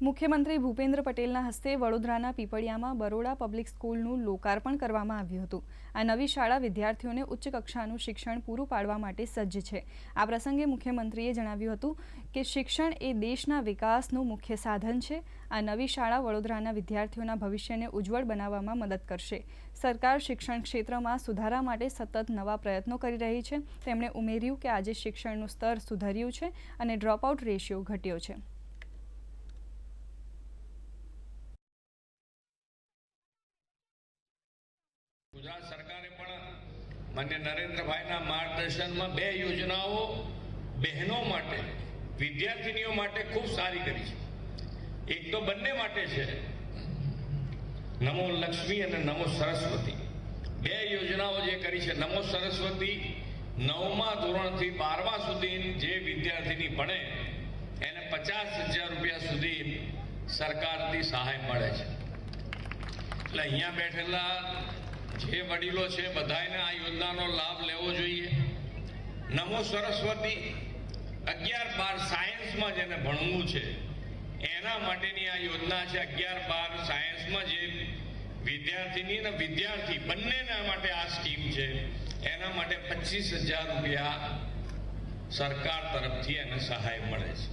મુખ્યમંત્રી ભૂપેન્દ્ર પટેલના હસ્તે વડોદરાના પીપળિયામાં બરોડા પબ્લિક સ્કૂલનું લોકાર્પણ કરવામાં આવ્યું હતું. આ નવી શાળા વિદ્યાર્થીઓને ઉચ્ચ કક્ષાનું શિક્ષણ પૂરું પાડવા માટે સજ્જ છે. આ પ્રસંગે મુખ્યમંત્રીએ જણાવ્યું હતું કે શિક્ષણ એ દેશના વિકાસનું મુખ્ય સાધન છે. આ નવી શાળા વડોદરાના વિદ્યાર્થીઓના ભવિષ્યને ઉજ્જવળ બનાવવામાં મદદ કરશે. સરકાર શિક્ષણ ક્ષેત્રમાં સુધારા માટે સતત નવા પ્રયત્નો કરી રહી છે. તેમણે ઉમેર્યું કે આજે શિક્ષણનું સ્તર સુધર્યું છે અને ડ્રોપઆઉટ રેશિયો ઘટ્યો છે. ગુજરાત સરકારે પણ માન્ય નરેન્દ્રભાઈના માર્ગદર્શનમાં બે યોજનાઓ બહેનો માટે, વિદ્યાર્થીનીઓ માટે ખૂબ સારી કરી છે. એક તો બંને માટે છે. નમો લક્ષ્મી અને નમો સરસ્વતી. બે યોજનાઓ જે કરી છે, નમો સરસ્વતી નવમા ધોરણથી બારમા સુધી જે વિદ્યાર્થીની ભણે, એને પચાસ હજાર રૂપિયા સુધી સરકારથી સહાય મળે છે. એટલે અહીંયા બેઠેલા જે વડીલો છે બધાને આ યોજનાનો લાભ લેવો જોઈએ. નમો સરસ્વતી અગિયાર બાર સાયન્સમાં જેને ભણવું છે, એના માટેની આ યોજના છે અગિયાર બાર સાયન્સમાં જે વિદ્યાર્થીની અને વિદ્યાર્થી બંનેના માટે આ સ્કીમ છે, એના માટે પચીસ હજાર રૂપિયા સરકાર તરફથી એને સહાય મળે છે.